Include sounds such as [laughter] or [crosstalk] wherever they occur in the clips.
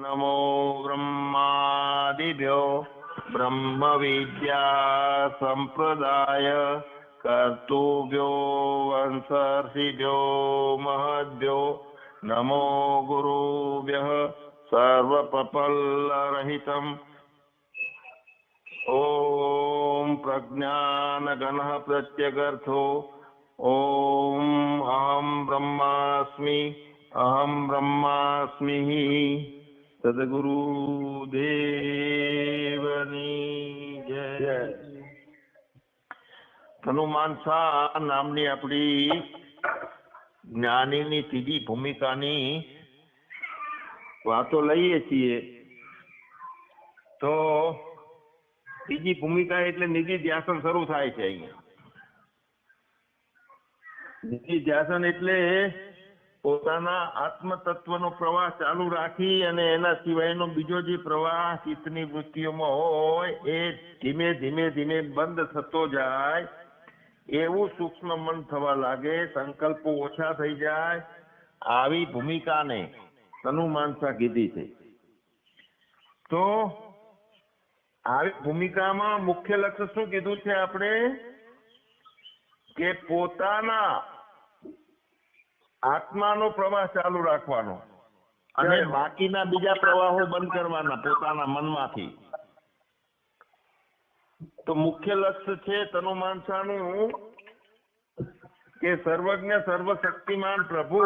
નમો બ્રહ્માદિભ્યો બ્રહ્મ વિદ્યા સંપ્રદાય કર્તુભ્યો વંશર્ષિભ્યો મહદ્યો નમો ગુરુભ્ય સર્વપપલ્લરહિતમ ઓમ પ્રજ્ઞાનગણ પ્રત્યગર્થો ઓમ અહમ બ્રહ્માસ્મિ અહમ બ્રહ્માસ્મિ સદગુરુ દેવની જય હનુમાનસા નામની આપણી જ્ઞાનીની ત્રીજી ભૂમિકાની વાતો લઈએ છીએ તો ત્રીજી ભૂમિકા એટલે નિધિ ધ્યાસન શરૂ થાય છે અહીંયા નિધિ ધ્યાસન એટલે પોતાના આત્મતત્વનો પ્રવાહ ચાલુ રાખી અને એના સિવાયનો બીજો જે પ્રવાહ ચિત્તની વૃત્તિઓમાં હોય એ ધીમે ધીમે ધીમે બંધ થતો જાય, એવું સૂક્ષ્મ મન થવા લાગે, સંકલ્પો ઓછા થઈ જાય, આવી ભૂમિકાને તનુ માનસા કીધી છે. તો આવી ભૂમિકામાં મુખ્ય લક્ષ્ય શું કીધું છે આપણે? કે પોતાના આત્માનો પ્રવાહ ચાલુ રાખવાનો અને બાકીના બીજા પ્રવાહો બંધ કરવાના પોતાના મનમાંથી. તો મુખ્ય લક્ષ્ય છે તનુ માનસાનું કે સર્વજ્ઞ સર્વશક્તિમાન પ્રભુ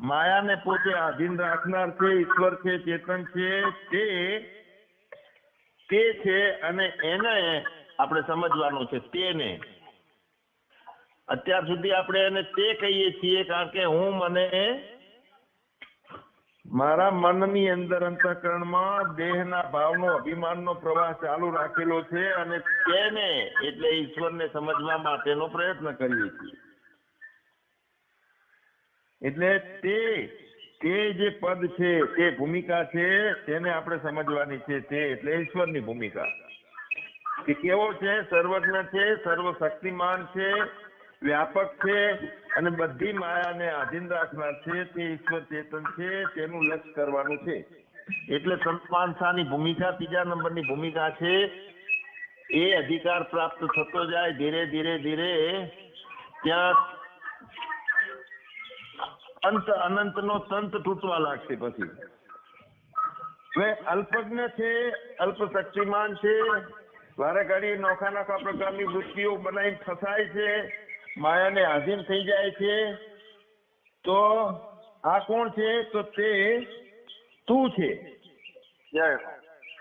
માયાને પોતે આધીન રાખનાર છે ઈશ્વર છે ચેતન છે તે તે છે અને એને આપણે સમજવાનું છે તેને. અત્યાર સુધી આપણે એને તે કહીએ છીએ કારણ કે હું મને મારા મનની અંદર અંતઃકરણમાં દેહના ભાવનો, અભિમાનનો પ્રવાહ ચાલુ રાખેલો છે અને તેને એટલે ઈશ્વરને સમજવા માટેનો પ્રયત્ન કરીએ છીએ. એટલે તે તે જે પદ છે, તે ભૂમિકા છે, તેને આપણે સમજવાની છે તે એટલે ઈશ્વરની ભૂમિકા. કે કેવો છે? સર્વજ્ઞ છે, સર્વશક્તિમાન છે વ્યાપક છે અને બધી માયાને આધીન રાખનાર છે, તે ઈશ્વર ચેતન છે, તેનું લક્ષ કરવાનું છે. એટલે સંતમાનસાની ભૂમિકા, ત્રીજા નંબરની ભૂમિકા છે, એ અધિકાર પ્રાપ્ત થતો જાય ધીરે ધીરે ધીરે, ત્યાં અંત અનંતનો તંત તૂટવા લાગશે પછી. અલ્પજ્ઞ છે, અલ્પ શક્તિમાન છે, વારે ઘડી નોખા નોખા પ્રકારની વૃત્તિઓ બનાવી ફસાય છે માયાને આધીન થઈ જાય છે તો આ કોણ છે? તો તે તું છે.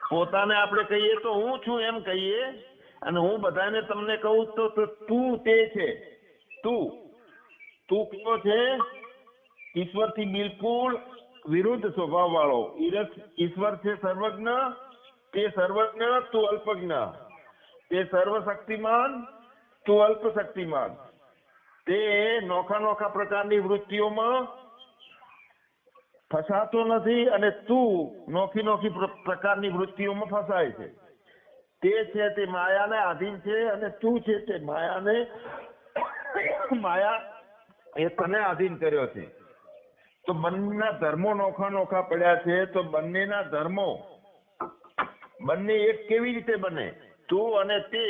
પોતાને આપણે કહીએ તો હું છું એમ કહીએ અને હું બધાને તમને કહું તો તો તું છે. તું. તું કેવો છે? ઈશ્વરથી બિલકુલ વિરુદ્ધ સ્વભાવ વાળો ઈશ્વર છે સર્વજ્ઞ તે સર્વજ્ઞ તું અલ્પજ્ઞ. તે સર્વશક્તિમાન તું અલ્પ શક્તિમાન તે નોખા નોખા પ્રકારની વૃત્તિઓમાં ફસાતો નથી અને તું નોખી નોખી પ્રકારની વૃત્તિઓમાં ફસાય છે. તે છે તે માયાને આધીન છે અને તું છે તે માયાને માયા એ તને આધીન કર્યો છે. તો બંનેના ધર્મો નોખા નોખા પડ્યા છે તો બંનેના ધર્મો બંને એક કેવી રીતે બને? તું અને તે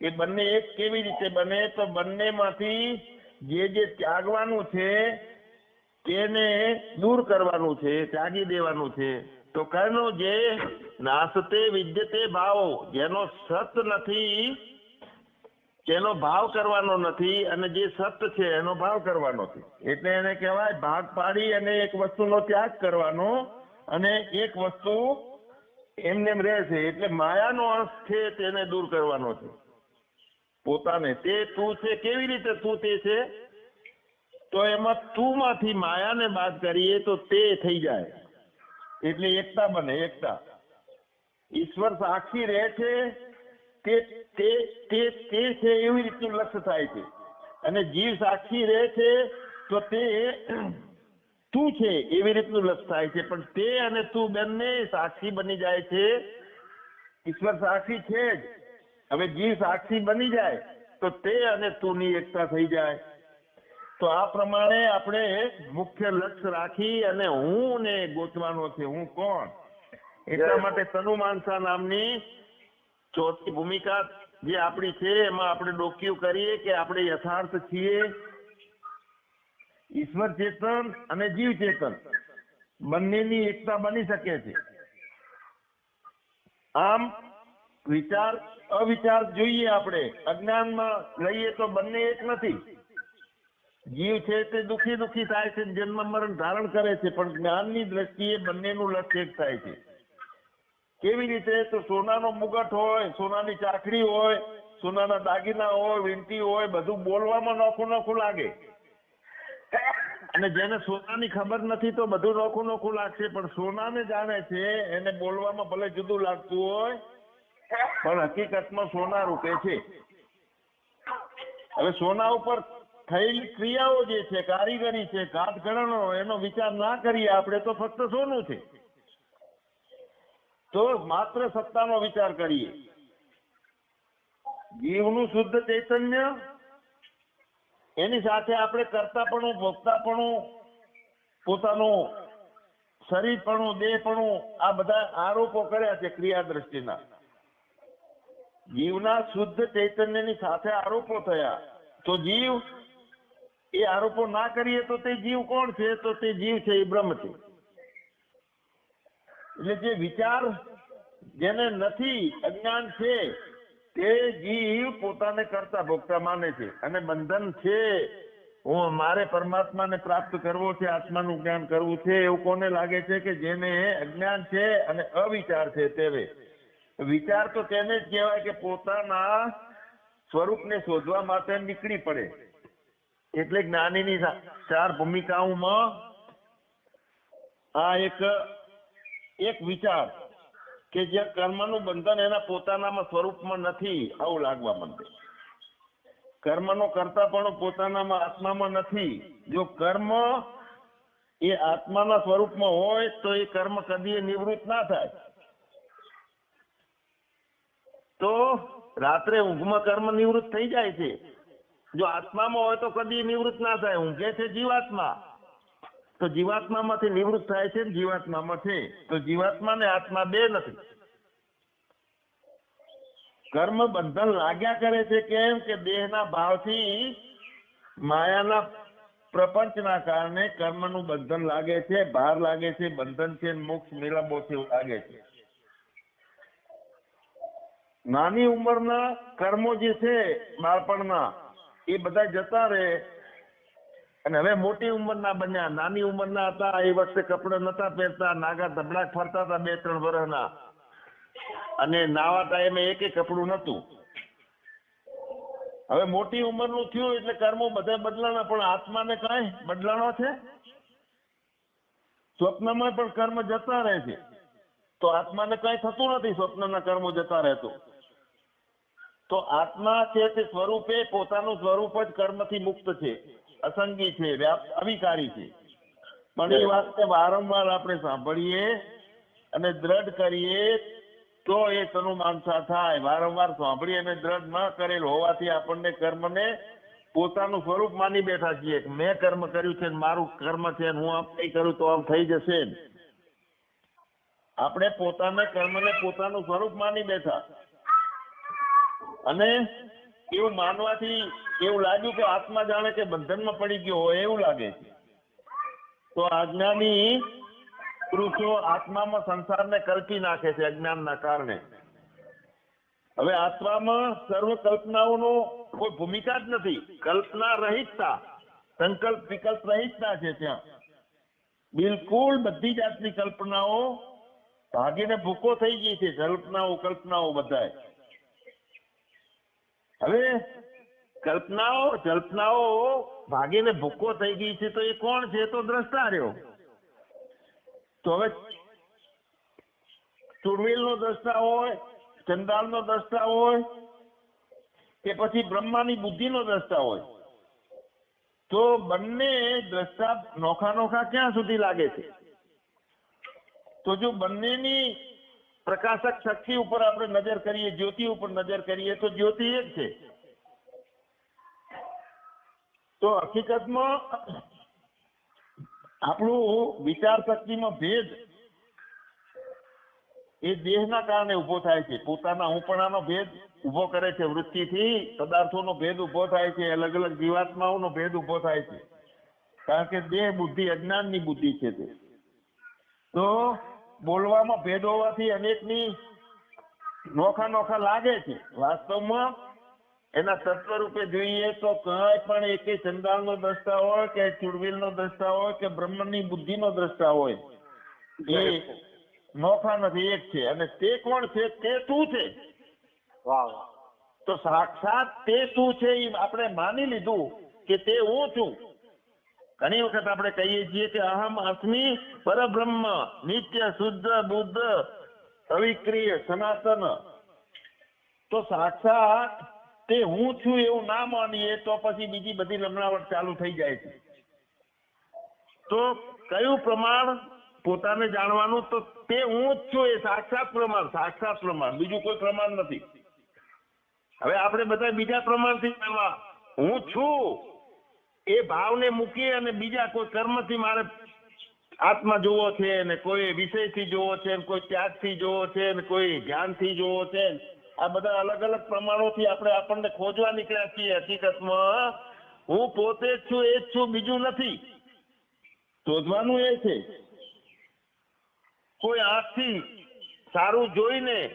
એ બંને એક કેવી રીતે બને? તો બંનેમાંથી જે જે ત્યાગવાનું છે, તેને દૂર કરવાનું છે, ત્યાગી દેવાનું છે. તો કહેનો જે નાસતે વિદ્યતે ભાવો, જેનો સત નથી તેનો ભાવ કરવાનો નથી અને જે સત છે એનો ભાવ કરવાનો છે. એટલે એને કહેવાય ભાગ પાડી અને એક વસ્તુનો ત્યાગ કરવાનો અને એક વસ્તુ એમને એમ રહે છે, એટલે માયાનો અંશ છે તેને દૂર કરવાનો છે. પોતાને. તે તું છે, કેવી રીતે તું તે છે? તો એમાં તું માંથી માયાને બાદ કરીએ તો તે થઈ જાય. એટલે એકતા બને, એકતા. ઈશ્વર સાક્ષી રહે છે તે તે તે તે છે એવી રીતનું લક્ષ્ય થાય છે. અને જીવ સાક્ષી રહે છે તો તે [clears throat] તું છે એવી રીતનું લક્ષ થાય છે. પણ તે અને તું બંને સાક્ષી બની જાય છે. ઈશ્વર સાક્ષી છે જ. હવે જીવ સાક્ષી બની જાય તો તે અને તું ની એકતા થઈ જાય. તો આ પ્રમાણે આપણે મુખ્ય લક્ષ્ય રાખી અને હું ને ગોતવાનો છે. હું કોણ? એટલા માટે તનુમાનસા નામની ચોથી ભૂમિકા જે આપણી છે એમાં આપણે ડોક્યુ કરીએ કે આપણે યથાર્થ છીએ. ઈશ્વર ચેતન અને જીવ ચેતન. બંનેની એકતા બની શકે છે. આમ વિચાર, અવિચાર જોઈએ આપણે. અજ્ઞાનમાં લઈએ તો બંને એક નથી. જીવ છે તે દુખી દુખી થાય છે જન્મ મરણ ધારણ કરે છે, પણ જ્ઞાનની દ્રષ્ટિએ બંનેનું લક્ષ્ય એક થાય છે. કેવી રીતે? તો સોનાનો મુગટ હોય, સોનાની ચાકડી હોય, સોનાના દાગીના હોય વીંટી હોય, બધું બોલવામાં નોખું નોખું લાગે. અને જેને સોનાની ખબર નથી તો બધું નોખું નોખું લાગશે, પણ સોનાને જાણે છે, એને બોલવામાં ભલે જુદું લાગતું હોય પણ હકીકતમાં સોના રૂપે છે. હવે સોના ઉપર થયેલી ક્રિયાઓ જે છે, કારીગરી છે કાટકરણો એનો વિચાર ના કરીએ આપણે તો ફક્ત સોનું છે. તો માત્ર સત્તાનો વિચાર કરીએ. જીવનું શુદ્ધ ચૈતન્ય, એની સાથે આપણે કરતાપણું, ભોગતાપણું, પોતાનું શરીરપણું, દેહપણું, આ બધા આરોપો કર્યા છે ક્રિયા દ્રષ્ટિના. જીવના શુદ્ધ ચૈતન્યની સાથે આરોપો થયા. તો જીવ, એ આરોપો ના કરીએ તો તે જીવ કોણ છે? તો તે જીવ છે એ બ્રહ્મ છે એટલે જે વિચાર જેને નથી અજ્ઞાન છે, તે જીવ પોતાને કરતા ભોગતા માને છે અને બંધન છે. હું મારે પરમાત્માને પ્રાપ્ત કરવો છે, આત્માનું જ્ઞાન કરવું છે, એવું કોને લાગે છે કે જેને અજ્ઞાન છે અને અવિચાર છે તેવે? વિચાર તો તેને જ કહેવાય કે પોતાના સ્વરૂપને શોધવા માટે નીકળી પડે. એટલે જ્ઞાનીની ચાર ભૂમિકાઓમાં આ એક એક વિચાર કે જે કર્મનું બંધન એના પોતાનામાં સ્વરૂપમાં નથી, આવું લાગવા માંડે. કર્મનો કરતા પણ પોતાનામાં આત્મામાં નથી. જો કર્મ એ આત્માના સ્વરૂપમાં હોય તો એ કર્મ કદી નિવૃત્ત ના થાય. તો રાત્રે ઊંઘમાં કર્મ નિવૃત્ત થઈ જાય છે. જો આત્મામાં હોય તો કદી નિવૃત્ત ના થાય, ઊંઘે છે જીવાત્મા. તો જીવાત્મામાંથી નિવૃત્ત થાય છે જીવાત્મામાં છે. તો જીવાત્મા ને આત્મા બે નથી. કર્મ બંધન લાગ્યા કરે છે કેમ કે દેહના ભાવથી માયાના પ્રપંચના કારણે કર્મનું બંધન લાગે છે, ભાર લાગે છે, બંધન છે મોક્ષ મેળવવો છે લાગે છે. નાની ઉંમરના કર્મો જે છે, બાળપણના, એ બધા જતા રહે. અને હવે મોટી ઉંમરના બન્યા. નાની ઉંમરના હતા, એ વખતે કપડા નતા પહેરતા, નાગા ધબડા ફરતા હતા બે, ત્રણ વર્ષના અને નાવા ટાઈમે એક કપડું નતું હવે મોટી ઉંમરનું થયું એટલે કર્મો બધા બદલાણા, પણ આત્માને કાંઈ બદલાણો છે? સ્વપ્નમાં પણ કર્મ જતા રહે છે. તો આત્માને કાંઈ થતું નથી, સ્વપ્નના કર્મો જતા રહેતો. તો આત્મા છે તે સ્વરૂપે પોતાનું સ્વરૂપ જ કર્મથી મુક્ત છે અસંગી છે અવિકારી છે. પણ એ વાતને વારંવાર આપણે સાંભળીએ અને દ્રઢ કરીએ તો એ તનુમાનસા થાય. વારંવાર સાંભળી અને દ્રઢ ન કરેલ હોવાથી આપણને કર્મને પોતાનું સ્વરૂપ માની બેઠા છીએ મેં કર્મ કર્યું છે મારું કર્મ છે હું આમ નહીં કરું તો આમ થઈ જશે આપણે પોતાના કર્મને પોતાનું સ્વરૂપ માની બેઠા. અને એવું માનવાથી એવું લાગ્યું કે આત્મા જાણે કે બંધનમાં પડી ગયો હોય એવું લાગે છે. તો અજ્ઞાની પુરુષો આત્મામાં સંસારને કલ્પી નાખે છે અજ્ઞાનના કારણે. હવે આત્મામાં સર્વ કલ્પનાઓનો કોઈ ભૂમિકા જ નથી. કલ્પના રહિતતા, સંકલ્પ વિકલ્પ રહિતતા છે ત્યાં. બિલકુલ બધી જાતની કલ્પનાઓ ભાગીને ભૂકો થઈ ગઈ છે. કલ્પનાઓ કલ્પનાઓ બધાય. હવે કલ્પનાઓ જલ્પનાઓ ભાગીને ભૂક્કો થઈ ગઈ છે તો એ કોણ છે? તો દ્રષ્ટા રહ્યો તો હવે ચુડવેલનો દ્રષ્ટા હોય ચંડાલનો દ્રષ્ટા હોય, કે પછી બ્રહ્માની બુદ્ધિ નો દ્રષ્ટા હોય. તો બંને દ્રષ્ટા નોખા નોખા ક્યાં સુધી લાગે છે? તો જો બંનેની પ્રકાશક શક્તિ ઉપર આપણે નજર કરીએ, જ્યોતિ ઉપર નજર કરીએ, તો જ્યોતિ એક છે. તો હકીકતમાં આપણું વિચાર શક્તિમાં ભેદ એ દેહના કારણે ઊભો થાય છે. પોતાના હુંપણાનો ભેદ ઊભો કરે છે વૃત્તિથી. પદાર્થોનો ભેદ ઊભો થાય છે. અલગ અલગ જીવાત્માઓનો ભેદ ઊભો થાય છે. કારણ કે દેહ બુદ્ધિ અજ્ઞાનની બુદ્ધિ છે તે. તો બોલવામાં ભેદ હોવાથી અનેકની નોખા નોખા લાગે છે. વાસ્તવમાં એના તત્વ રૂપે જોઈએ તો કઈ પણ એકે ચંડાલનો દ્રષ્ટા હોય કે ચુડવીલનો દ્રષ્ટા હોય કે બ્રહ્મની બુદ્ધિનો દ્રષ્ટા હોય એ નોખા નથી એક છે. અને તે કોણ છે? તે તું છે? વાહ તો સાક્ષાત તે તું છે? એ આપણે માની લીધું કે તે હું છું. ઘણી વખત આપણે કહીએ છીએ કે અહમ અસ્મી પરબ્રહ્મ, નિત્ય શુદ્ધ, બુદ્ધ, અવિક્રિય, સનાતન. તો સાક્ષાત તે હું છું એવું ના માનીએ તો પછી બીજી બધી લમણાવટ ચાલુ થઈ જાય છે. તો કયું પ્રમાણ પોતાને જાણવાનું? તો તે હું જ છું એ સાક્ષાત પ્રમાણ સાક્ષાત પ્રમાણ. બીજું કોઈ પ્રમાણ નથી. હવે આપણે બધા બીજા પ્રમાણથી જાણવા. હું છું. એ ભાવને મૂકી અને બીજા કોઈ કર્મથી મારે આત્મા જોવો છે ને કોઈ વિષયથી જોવો છે ને કોઈ ત્યાગથી જોવો છે ને કોઈ ધ્યાનથી જોવો છે આ બધા અલગ અલગ પ્રમાણોથી આપણે આપણને ખોજવા નીકળ્યા છીએ હકીકતમાં. હું પોતે જ છું, એ જ છું, બીજું નથી. શોધવાનું એ છે. કોઈ આંખથી સારું જોઈને,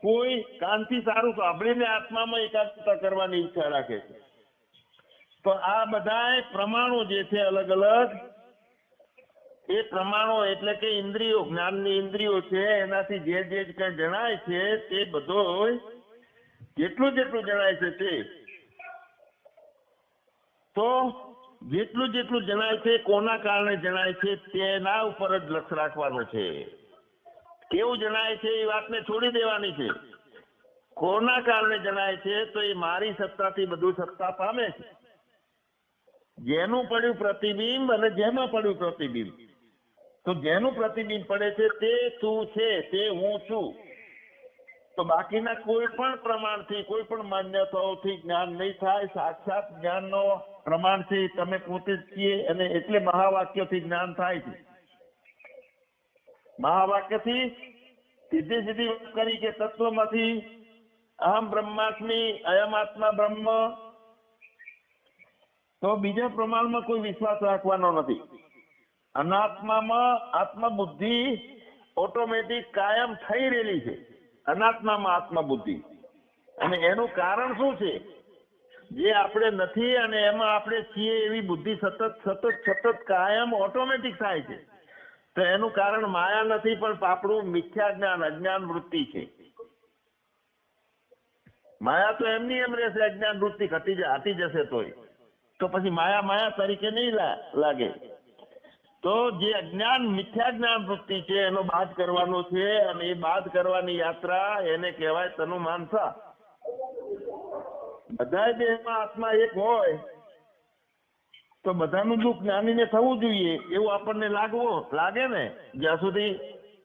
કોઈ કાનથી સારું સાંભળીને આત્મામાં એકાગ્રતા કરવાની ઈચ્છા રાખે છે. તો આ બધા પ્રમાણો જે છે અલગ અલગ એ પ્રમાણો એટલે કે ઇન્દ્રિયો, જ્ઞાનની ઇન્દ્રિયો છે, એનાથી જે જે કઈ જણાય છે, તે બધો જેટલું જેટલું જણાય છે તે. તો જેટલું જેટલું જણાય છે, કોના કારણે જણાય છે, તેના ઉપર જ લક્ષ રાખવાનું છે. કેવું જણાય છે, એ વાતને છોડી દેવાની છે. કોના કારણે જણાય છે, તો એ મારી સત્તાથી બધું સત્તા પામે છે. જેનું પડ્યું પ્રતિબિંબ અને જેમાં પડ્યું પ્રતિબિંબ. તો જેનું પ્રતિબિંબ પડે છે તે તું છે, તે હું છું. તો બાકીના કોઈ પણ પ્રમાણથી, કોઈ પણ માન્યતાઓથી જ્ઞાન નહીં થાય, સાક્ષાત જ્ઞાનનો પ્રમાણથી તમે પોતે જ છીએ અને એટલે મહાવાક્યોથી જ્ઞાન થાય છે. મહાવાક્યથી સીધી સીધી વાત કરી કે તત્વમાંથી અહમ બ્રહ્માસ્મી અયમ આત્મા બ્રહ્મ તો બીજા પ્રમાણમાં કોઈ વિશ્વાસ રાખવાનો નથી. અનાત્મામાં આત્મબુદ્ધિ ઓટોમેટિક કાયમ થઈ રહેલી છે. અનાત્મામાં આત્મબુદ્ધિ. અને એનું કારણ શું છે? જે આપણે નથી અને એમાં આપણે છીએ એવી બુદ્ધિ સતત સતત સતત કાયમ ઓટોમેટિક થાય છે. તો એનું કારણ માયા નથી, પણ આપણું મિથ્યા જ્ઞાન, અજ્ઞાન વૃત્તિ છે. માયા તો એમની એમ રહેશે, અજ્ઞાન વૃત્તિ ઘટી હટી જશે તોય. તો પછી માયા માયા તરીકે નહીં લાગે. તો જે અજ્ઞાન, મિથ્યા જ્ઞાન વૃત્તિ છે, એનો બાદ કરવાનો છે, અને એ બાદ કરવાની યાત્રા એને કહેવાય તનુ માનસા બધા દેહમાં આત્મા એક હોય, તો બધાનું દુઃખ જ્ઞાનીને થવું જોઈએ, એવું આપણને લાગવું, લાગે ને? જ્યાં સુધી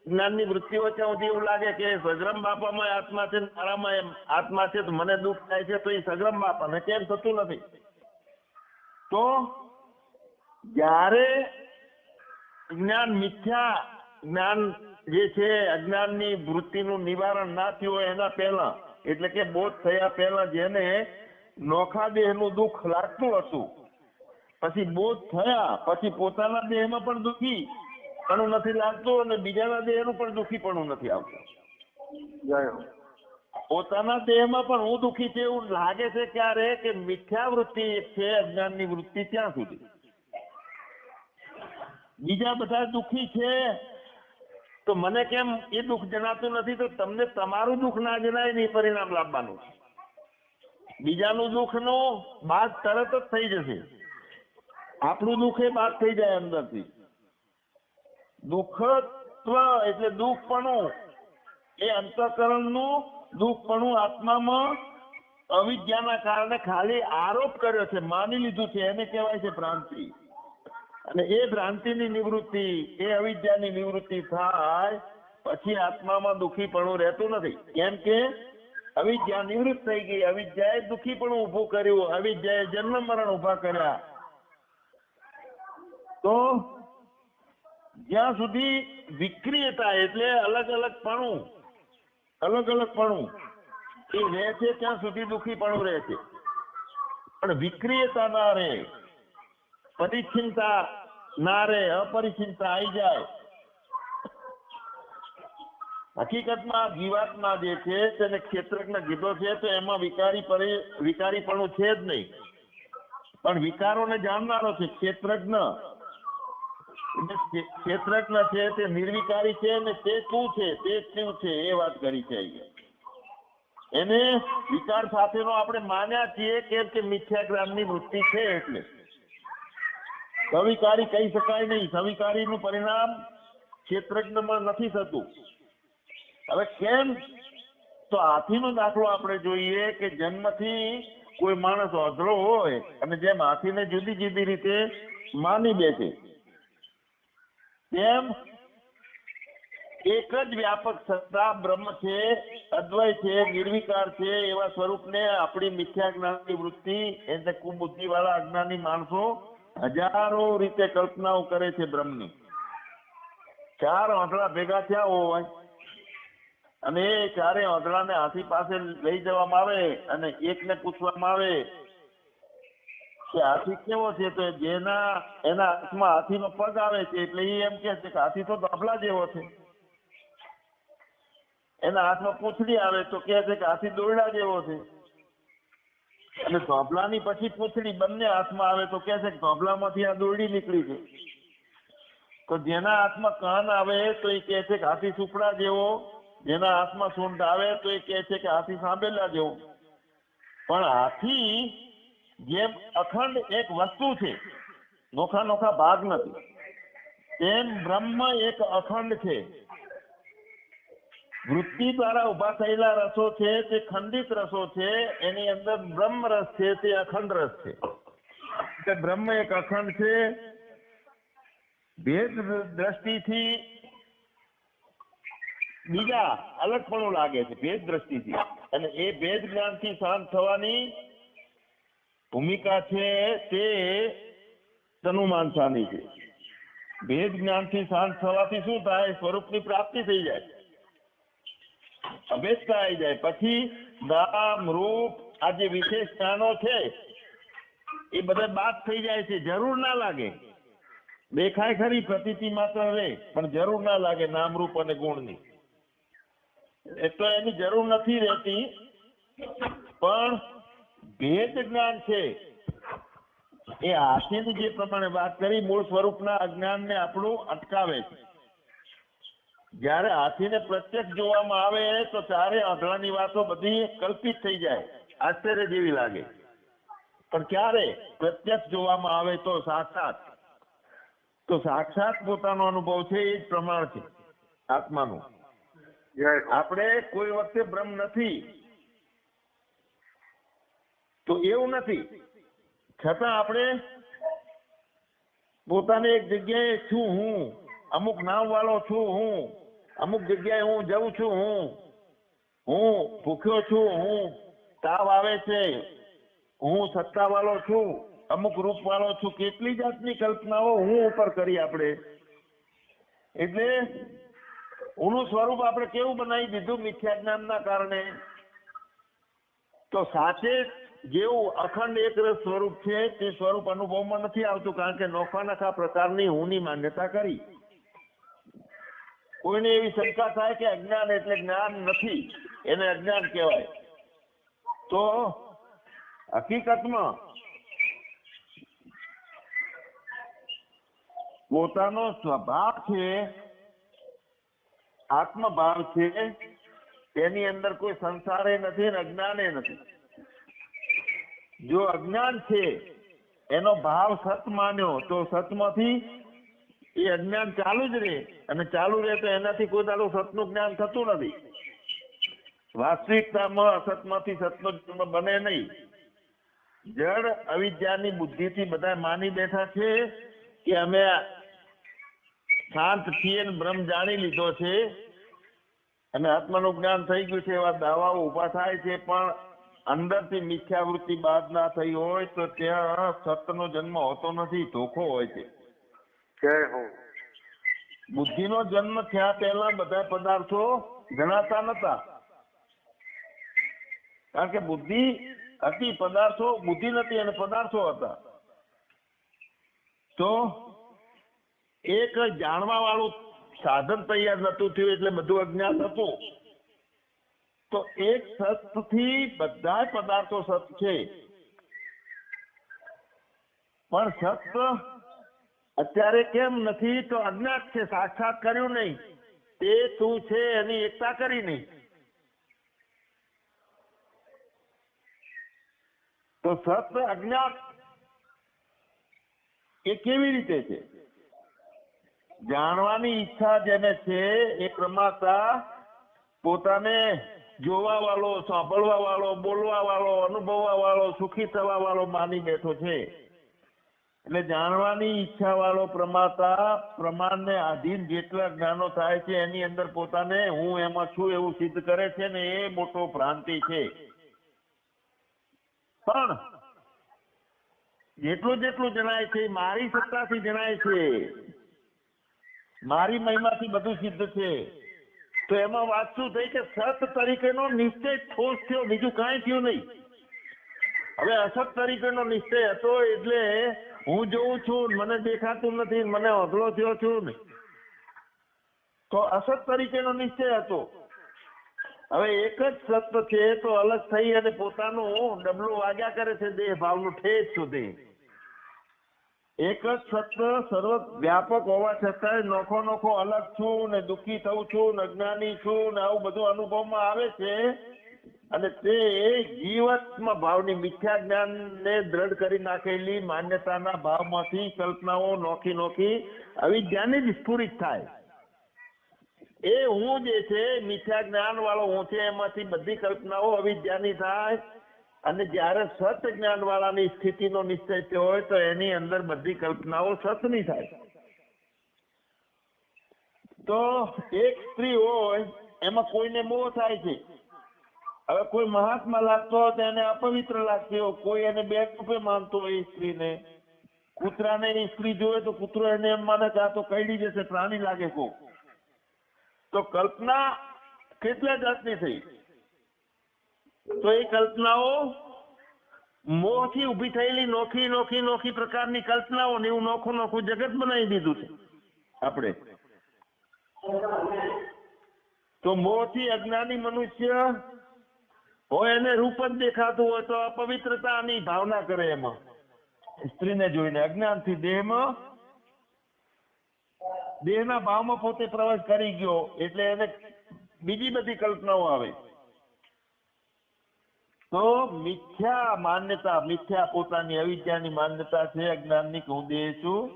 જ્ઞાનની વૃત્તિ હોય ત્યાં સુધી એવું લાગે કે સગરમ બાપામાં આત્મા છે મારામાં એમ આત્મા છે તો મને દુઃખ થાય છે તો એ બાપા બાપાને, કેમ થતું નથી? તો જ્યારે જ્ઞાન મિથ્યા જ્ઞાન જે છે, અજ્ઞાનની વૃત્તિનું નિવારણ ના થયું હોય એના પહેલા, એટલે કે બોધ થયા પહેલા જેને નોખા દેહનું દુઃખ લાગતું હતું પછી બોધ થયા, પછી પોતાના દેહમાં પણ દુઃખી પણ નથી લાગતું અને બીજાના દેહનું પણ દુઃખી પણ નથી આવતું જય. પોતાના દેહમાં પણ હું દુઃખી છે એવું લાગે છે ક્યારે કે મિથ્યા વૃત્તિ છે, અજ્ઞાનની વૃત્તિ ત્યાં સુધી. બીજા બધા દુઃખી છે, તો મને કેમ એ દુઃખ જણાતું નથી, તો તમને તમારું દુઃખ ના જણાય ને પરિણામ લાવવાનું. બીજાનું દુઃખનો બાદ તરત જ થઈ જશે. આપણું દુઃખ એ બાદ થઈ જાય અંદરથી. દુઃખત્વ એટલે દુઃખપણું એ અંતઃકરણનું દુઃખપણું આત્મામાં અવિદ્યાના કારણે ખાલી આરોપ કર્યો છે, માની લીધું છે, એને કહેવાય છે ભ્રાંતિ. અને એ ભ્રાંતિની નિવૃત્તિ, એ અવિદ્યાની નિવૃત્તિ થાય પછી આત્મામાં દુઃખીપણું રહેતું નથી. કેમ કે અવિદ્યા નિવૃત્ત થઈ ગઈ, અવિદ્યાએ દુઃખી પણ ઊભું કર્યું, અવિદ્યાએ જન્મ મરણ ઊભા કર્યા. તો જ્યાં સુધી વિક્રિયતા એટલે અલગ અલગ પણું અલગ અલગ પણ. એ રહે છે ત્યાં સુધી દુઃખી પણ રહે છે. પણ વિક્રિયતા ના રહે. પરિચ્છિન્નતા ના રહે અપરિચ્છિન્નતા આવી જાય. હકીકતમાં જીવાત્મા જે છે, તેને ક્ષેત્રજ્ઞ કીધો છે, તો એમાં વિકારી પરી વિકારીપણું છે જ નહીં. પણ વિકારોને જાણનારો છે, ક્ષેત્રજ્ઞ. ક્ષેત્રજ્ઞ છે તે નિર્વિકારી છે અને તે શું છે? તે શું છે? એ વાત કરી છે એને વિચાર સાથેનો આપણે માન્યા છીએ કેમ કે મિથ્યાગ્રામની વૃત્તિ છે એટલે. સવિકારી કહી શકાય નહીં. સવિકારીનું પરિણામ ક્ષેત્રજ્ઞમાં નથી થતું. હવે કેમ? તો હાથીનો દાખલો આપણે જોઈએ કે જન્મથી કોઈ માણસ અધળો હોય અને જેમ હાથીને જુદી જુદી રીતે માની બેસે તેમ એક જ વ્યાપક સત્તા બ્રહ્મ છે અદ્વય છે, નિર્વિકાર છે એવા સ્વરૂપને આપણી મિથ્યા જ્ઞાનની વૃત્તિ એટલે કુબુદ્ધિ વાળા અજ્ઞાની માણસો હજારો રીતે કલ્પનાઓ કરે છે બ્રહ્મની. ચાર આંધળા ભેગા થયા હોય અને એ ચારે આંધળાને હાથી પાસે લઈ જવામાં આવે અને એકને પૂછવામાં આવે કે હાથી કેવો છે તો જેના, એના હાથમાં હાથીનો પગ આવે છે એટલે એ એમ કે છે કે હાથી તો દાબલા જેવો છે. એના હાથમાં પૂંછડી આવે તો કહે છે કે હાથી દોરડા જેવો છે. અને ધોબલાની પછી પૂંછડી બંને હાથમાં આવે તો કહે છે કે ધોબલામાંથી આ દોરડી નીકળી છે. તો જેના હાથમાં કાન આવે તો એ કહે છે કે હાથી સુપડા જેવો, જેના હાથમાં સૂંઢ આવે તો એ કહે છે કે હાથી સાંભેલા જેવો. પણ હાથી જેમ અખંડ એક વસ્તુ છે, નોખા નોખા ભાગ નથી. તેમ બ્રહ્મ એક અખંડ છે. વૃત્તિ દ્વારા ઊભા થયેલા રસો છે, તે ખંડિત રસો છે, એની અંદર બ્રહ્મ રસ છે, તે અખંડ રસ છે. એટલે બ્રહ્મ એક અખંડ છે, ભેદ દ્રષ્ટિથી બીજા અલગપણું લાગે છે, ભેદ દ્રષ્ટિથી. અને એ ભેદ જ્ઞાનથી શાંત થવાની ભૂમિકા છે તે તનુમાનસાની છે. ભેદ જ્ઞાનથી શાંત થવાથી શું થાય? સ્વરૂપની પ્રાપ્તિ થઈ જાય. અભેદતા આવી જાય. પછી નામ, રૂપ, આ જે વિશેષ જ્ઞાનો છે, એ બધા બાદ થઈ જાય છે. જરૂર ના લાગે. દેખાય ખરી, પ્રતીતિ માત્ર રહે, પણ જરૂર ના લાગે નામ, રૂપ અને ગુણની. એ તો એની જરૂર નથી રહેતી, પણ ભેદ જ્ઞાન છે. એ હાથીની જે પ્રમાણે વાત કરી મૂળ સ્વરૂપના અજ્ઞાનને આપણું અટકાવે છે. જ્યારે હાથીને પ્રત્યક્ષ જોવામાં આવે તો ત્યારે આંધળાની વાતો બધી કલ્પિત થઈ જાય. આશ્ચર્ય જેવી લાગે. પણ ક્યારે પ્રત્યક્ષ જોવામાં આવે તો સાક્ષાત? તો સાક્ષાત પોતાનો અનુભવ છે એ જ પ્રમાણ છે આત્માનું. આપણે કોઈ વખતે બ્રહ્મ નથી. તો એવું નથી. છતાં આપણે પોતાને એક જગ્યાએ છું હું. અમુક નામ વાળો છું હું. અમુક જગ્યાએ હું જઉં છું હું. હું ભૂખ્યો છું હું. તાવ આવે છે. હું સત્તા વાળો છું. અમુક રૂપ વાળો છું. કેટલી જાતની કલ્પનાઓ હું ઉપર કરી આપણે. એટલે ઊનું સ્વરૂપ આપણે કેવું બનાવી દીધું મિથ્યા જ્ઞાનના કારણે? તો સાચે જેવું અખંડ એક રસ સ્વરૂપ છે, તે સ્વરૂપ અનુભવમાં નથી આવતું, કારણ કે નોખા નખા પ્રકારની હુંની માન્યતા કરી. કોઈને એવી શંકા થાય કે અજ્ઞાન એટલે જ્ઞાન નથી, એને અજ્ઞાન કહેવાય. તો હકીકતમાં પોતાનો સ્વભાવ છે, આત્મભાવ છે, તેની અંદર કોઈ સંસારે નથી ને અજ્ઞાને નથી. જો અજ્ઞાન છે, એનો ભાવ સત માન્યો, તો સતમાંથી એ અજ્ઞાન ચાલુ જ રહે. અને ચાલુ રહે તો એનાથી કોઈ દાડો સતનું જ્ઞાન થતું નથી. વાસ્તવિકતામાં અસતમાંથી સતનો જન્મ બને નહીં. જળ અવિદ્યાની બુદ્ધિથી બધા માની બેઠા છે કે અમે શાંત છીએ બ્રહ્મ જાણી લીધો છે. અને આત્માનું જ્ઞાન થઈ ગયું છે એવા દાવાઓ ઊભા થાય છે, પણ અંદરથી મિથ્યાવૃત્તિ બાદ ના થઈ હોય તો ત્યાં સતનો જન્મ હોતો નથી ધોખો હોય છે. જય હો? બુદ્ધિનો જન્મ થયા પહેલા બધા પદાર્થો જણાતા નતા. કારણ કે બુદ્ધિ હતી પદાર્થો બુદ્ધિ નથી અને પદાર્થો હતા. તો એક જાણવા વાળું સાધન તૈયાર નતું થયું એટલે બધું અજ્ઞાત હતું. તો એક સતથી બધા પદાર્થો સત છે પણ સત અત્યારે કેમ નથી તો અજ્ઞાત છે સાક્ષાત કર્યું નહીં તે તું છે એની એકતા કરી નહીં તો સત અજ્ઞાત એ કેવી રીતે છે જાણવાની ઈચ્છા જેને છે એ પ્રમાતા પોતાને જોવા વાળો સાંભળવા વાળો બોલવા વાળો અનુભવવા વાળો સુખી થવા વાળો માની બેઠો છે. એટલે જાણવાની ઈચ્છા વાળો પ્રમાતા પ્રમાણને આધીન જેટલા જ્ઞાનો થાય છે, એની અંદર પોતાને હું એમાં છું એવું સિદ્ધ કરે છે ને એ મોટો ભ્રાંતિ છે. પણ જેટલું જેટલું જણાય છે, મારી સત્તાથી જણાય છે. મારી મહિમાથી બધું સિદ્ધ છે. તો એમાં વાત શું થઈ કે સત તરીકેનો નિશ્ચય ઠોસ થયો, બીજું કાંઈ થયું નહીં. હવે અસત તરીકેનો નિશ્ચય હતો એટલે હું જોઉં છું, મને દેખાતું નથી, મને અઘલો થયો છું ને તો અસત તરીકેનો નિશ્ચય હતો. હવે એક જ સત્ય છે તો અલગ થઈ અને પોતાનું ડબલું વાગ્યા કરે છે દેહ ભાવનું ઠેસ સુધી. એક જ સત્ય સર્વ વ્યાપક હોવા છતાંય નોખો નોખો અલગ છું ને દુઃખી થઉં છું ને અજ્ઞાની છું ને આવું બધું અનુભવમાં આવે છે અને તે જીવાત્મા ભાવની મિથ્યા જ્ઞાનને દ્રઢ કરી નાખેલી માન્યતાના ભાવમાંથી કલ્પનાઓ નોખી નોખી અવિદ્યાની જ સ્ફુરિત થાય. એ હું જે છે, મિથ્યા જ્ઞાન વાળો હું છે, એમાંથી બધી કલ્પનાઓ અવિદ્યાની થાય અને જ્યારે સત જ્ઞાન વાળાની સ્થિતિનો નિશ્ચય થયો હોય તો એની અંદર બધી કલ્પનાઓ સ્વચ્છની થાય. તો એક સ્ત્રી હોય, એમાં કોઈને મોહ થાય છે. હવે કોઈ મહાત્મા લાગતો હોય તો એને અપવિત્ર લાગતી હોય, કોઈ એને બે રૂપે માનતો હોય એ સ્ત્રીને. કૂતરાને એ સ્ત્રી જોવે તો કૂતરો એને એમ માને કે આ તો કઈડી જશે પ્રાણી લાગે કો તો કલ્પના કેટલા જાતની થઈ? તો એ કલ્પનાઓ મોહથી ઊભી થયેલી નોખી નોખી નોખી પ્રકારની કલ્પનાઓ ને એવું નોખું નોખું જગત બનાવી દીધું છે આપણે. તો મોહથી અજ્ઞાની મનુષ્ય હોય એને રૂપ જ દેખાતું હોય તો અપવિત્રતાની ભાવના કરે એમાં. સ્ત્રીને જોઈને અજ્ઞાનથી દેહમાં દેહના ભાવમાં પોતે પ્રવેશ કરી ગયો એટલે એને બીજી બધી કલ્પનાઓ આવે. તો મિથ્યા માન્યતા, મિથ્યા પોતાની અવિદ્યાની માન્યતા છે અજ્ઞાનની કે હું દેહ છું,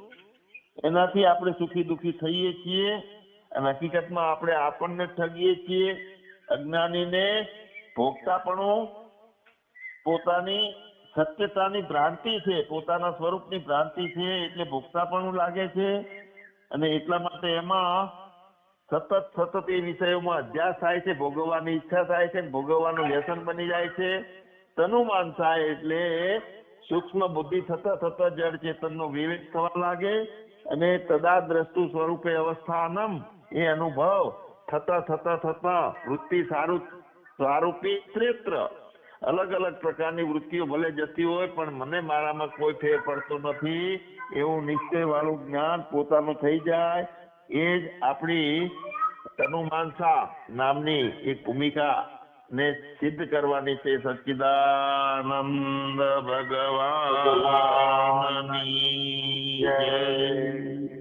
એનાથી આપણે સુખી દુખી થઈએ છીએ, અને હકીકતમાં આપણે આપણને ઠગીએ છીએ, અજ્ઞાનીને ભોગતાપણું, પોતાની સત્યતાની ભ્રાંતિ છે, પોતાના સ્વરૂપની ભ્રાંતિ છે, એટલે ભોગતાપણું લાગે છે, અને એટલા માટે એમાં સતત સતત એ વિષયોમાં અભ્યાસ થાય છે, ભોગવવાની ઈચ્છા થાય છે ભોગવવાનું વ્યસન બની જાય છે. તનુમાન થાય એટલે સૂક્ષ્મ બુદ્ધિ થતા થતા જડ ચેતનનો વિવેક થવા લાગે અને તદાદ્રષ્ટુ સ્વરૂપે અવસ્થાનમ એ અનુભવ. થતા થતા થતા વૃત્તિ સારું સ્વારૂપી ક્ષેત્ર. અલગ અલગ પ્રકારની વૃત્તિઓ ભલે જતી હોય, પણ મને મારામાં કોઈ ફેર પડતો નથી. એવું નિશ્ચય વાળું જ્ઞાન પોતાનું થઈ જાય. એ જ આપણી તનુમાનસા નામની એક ભૂમિકા ને સિદ્ધ કરવાની છે સચ્ચિદાનંદ ભગવાનની જય.